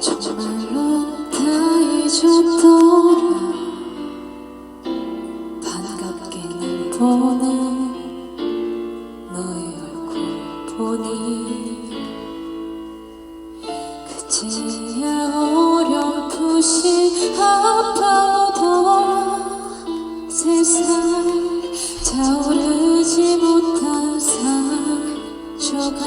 정말로 다 잊었더라 반갑게 날 보는 너의 얼굴 보니 그제야 어렴풋이 아파도 세상 차오르지 못한 상처가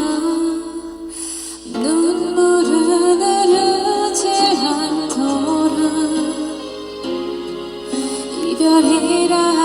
않더라 이별이라